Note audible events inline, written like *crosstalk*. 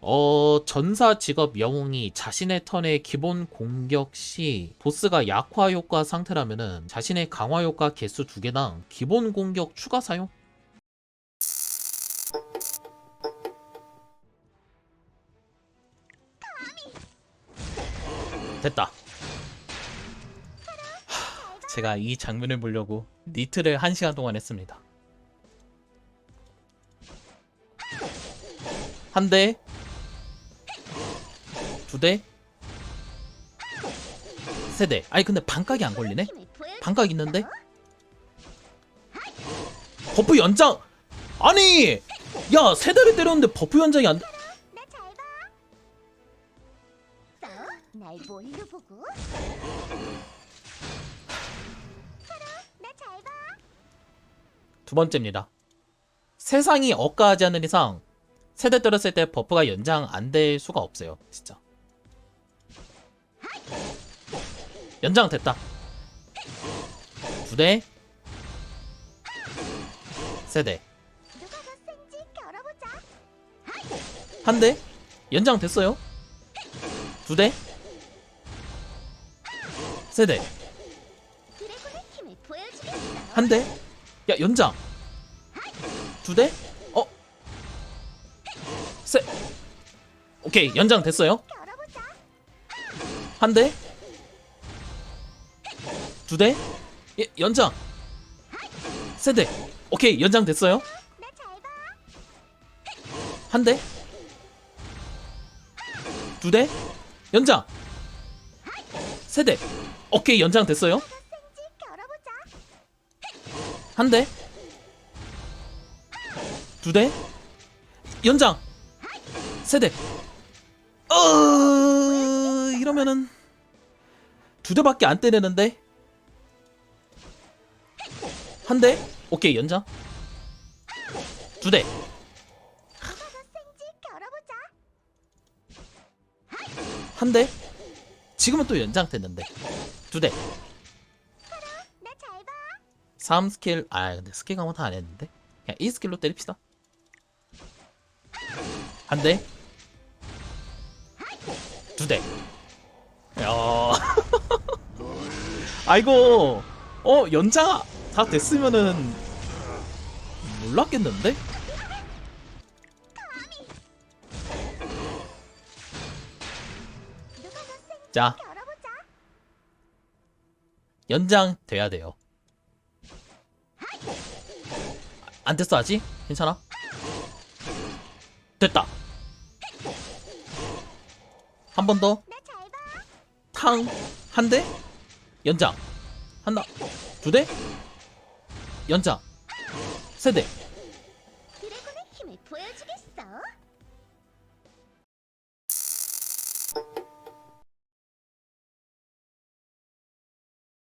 어, 전사 직업 영웅이 자신의 턴의 기본 공격 시 보스가 약화 효과 상태라면은 자신의 강화 효과 개수 두 개당 기본 공격 추가 사용? 됐다. 하, 제가 이 장면을 보려고 니트를 한 시간 동안 했습니다. 한 대, 두 대, 세 대. 아니 근데 반각이 안 걸리네? 반각 있는데? 버프 연장! 아니! 야, 세 대를 때렸는데 버프 연장이 안. 두 번째입니다. 세상이 억까하지 않는 이상 세대 때렸을 때 버프가 연장 안 될 수가 없어요. 진짜. 연장 됐다. 두 대. 세 대. 누가 더 센지 겨뤄보자. 한 대. 연장 됐어요. 두 대. 세 대. 드래곤의 힘을 보여주겠어. 한 대. 야, 연장. 두 대. 어. 세. 오케이, 연장 됐어요. 겨뤄보자. 한 대. 두 대. 예, 연장. 세 대. 오케이, 연장 됐어요. 한 대. 두 대. 연장. 세 대. 오케이, 연장 됐어요. 한 대. 두 대. 연장. 세 대. 어, 이러면은 두 대밖에 안 때리는데. 한 대. 오케이, 연장. 두 대. 한 대. 지금은 또 연장 됐는데. 두 대. 나잘 봐. 3 스킬. 아, 근데 스킬 강화 다안 했는데. 그냥 2 스킬로 때립시다. 한 대. 두 대. 야. *laughs* 아이고. 어, 연장 다 됐으면은 몰랐겠는데? 자. 연장 돼야 돼요. 안 됐어 아직? 괜찮아? 됐다. 한 번 더. 탕. 한 대. 연장. 하나. 두 대. 연장. 세 대.